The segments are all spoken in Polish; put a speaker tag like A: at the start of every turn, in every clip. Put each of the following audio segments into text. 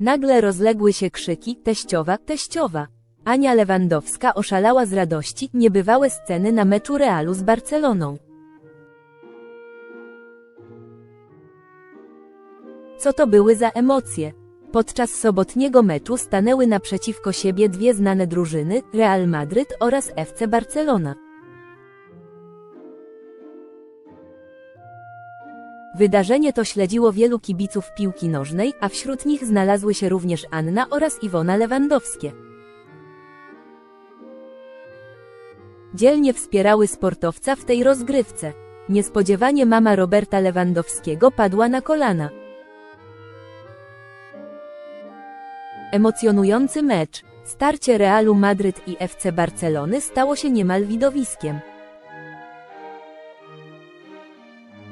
A: Nagle rozległy się krzyki, teściowa, teściowa. Ania Lewandowska oszalała z radości, niebywałe sceny na meczu Realu z Barceloną. Co to były za emocje? Podczas sobotniego meczu stanęły naprzeciwko siebie dwie znane drużyny, Real Madryt oraz FC Barcelona. Wydarzenie to śledziło wielu kibiców piłki nożnej, a wśród nich znalazły się również Anna oraz Iwona Lewandowskie. Dzielnie wspierały sportowca w tej rozgrywce. Niespodziewanie mama Roberta Lewandowskiego padła na kolana. Emocjonujący mecz. Starcie Realu Madryt i FC Barcelony stało się niemal widowiskiem.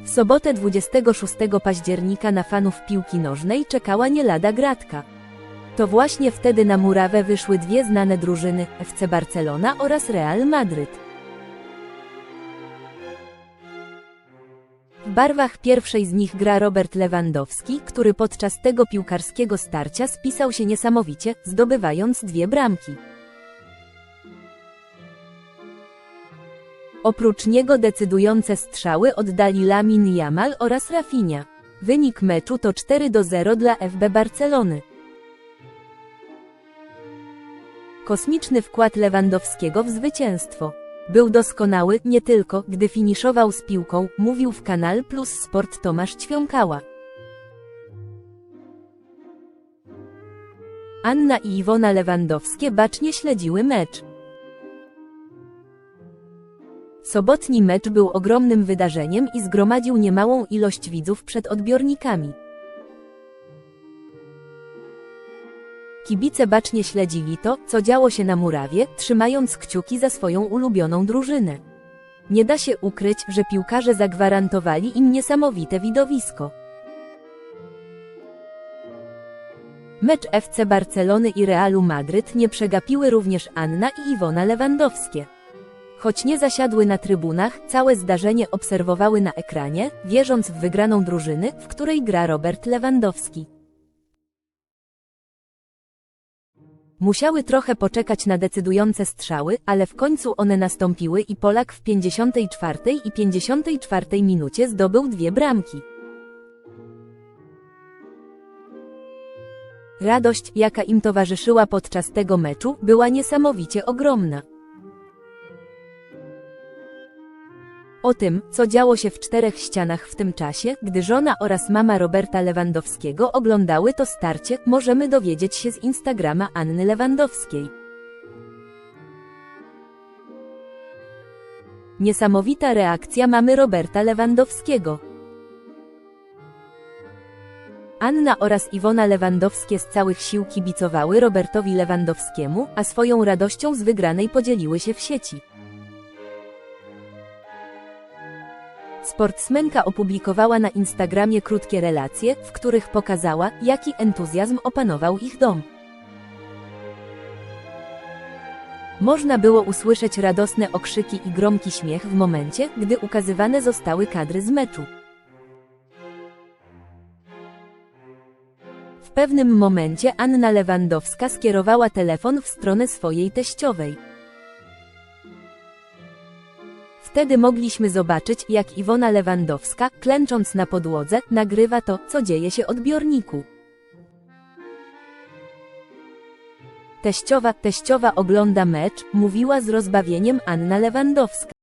A: W sobotę 26 października na fanów piłki nożnej czekała nie lada gratka. To właśnie wtedy na murawę wyszły dwie znane drużyny, FC Barcelona oraz Real Madryt. W barwach pierwszej z nich gra Robert Lewandowski, który podczas tego piłkarskiego starcia spisał się niesamowicie, zdobywając dwie bramki. Oprócz niego decydujące strzały oddali Lamin Jamal oraz Rafinha. Wynik meczu to 4 do 0 dla FB Barcelony. Kosmiczny wkład Lewandowskiego w zwycięstwo. Był doskonały, nie tylko, gdy finiszował z piłką, mówił w Kanal Plus Sport Tomasz Ćwiąkała. Anna i Iwona Lewandowskie bacznie śledziły mecz. Sobotni mecz był ogromnym wydarzeniem i zgromadził niemałą ilość widzów przed odbiornikami. Kibice bacznie śledzili to, co działo się na murawie, trzymając kciuki za swoją ulubioną drużynę. Nie da się ukryć, że piłkarze zagwarantowali im niesamowite widowisko. Mecz FC Barcelony i Realu Madryt nie przegapiły również Anna i Iwona Lewandowskie. Choć nie zasiadły na trybunach, całe zdarzenie obserwowały na ekranie, wierząc w wygraną drużyny, w której gra Robert Lewandowski. Musiały trochę poczekać na decydujące strzały, ale w końcu one nastąpiły i Polak w 54 i 54 minucie zdobył dwie bramki. Radość, jaka im towarzyszyła podczas tego meczu, była niesamowicie ogromna. O tym, co działo się w czterech ścianach w tym czasie, gdy żona oraz mama Roberta Lewandowskiego oglądały to starcie, możemy dowiedzieć się z Instagrama Anny Lewandowskiej. Niesamowita reakcja mamy Roberta Lewandowskiego. Anna oraz Iwona Lewandowskie z całych sił kibicowały Robertowi Lewandowskiemu, a swoją radością z wygranej podzieliły się w sieci. Sportsmenka opublikowała na Instagramie krótkie relacje, w których pokazała, jaki entuzjazm opanował ich dom. Można było usłyszeć radosne okrzyki i gromki śmiech w momencie, gdy ukazywane zostały kadry z meczu. W pewnym momencie Anna Lewandowska skierowała telefon w stronę swojej teściowej. Wtedy mogliśmy zobaczyć, jak Iwona Lewandowska, klęcząc na podłodze, nagrywa to, co dzieje się odbiorniku. Teściowa, teściowa ogląda mecz, mówiła z rozbawieniem Anna Lewandowska.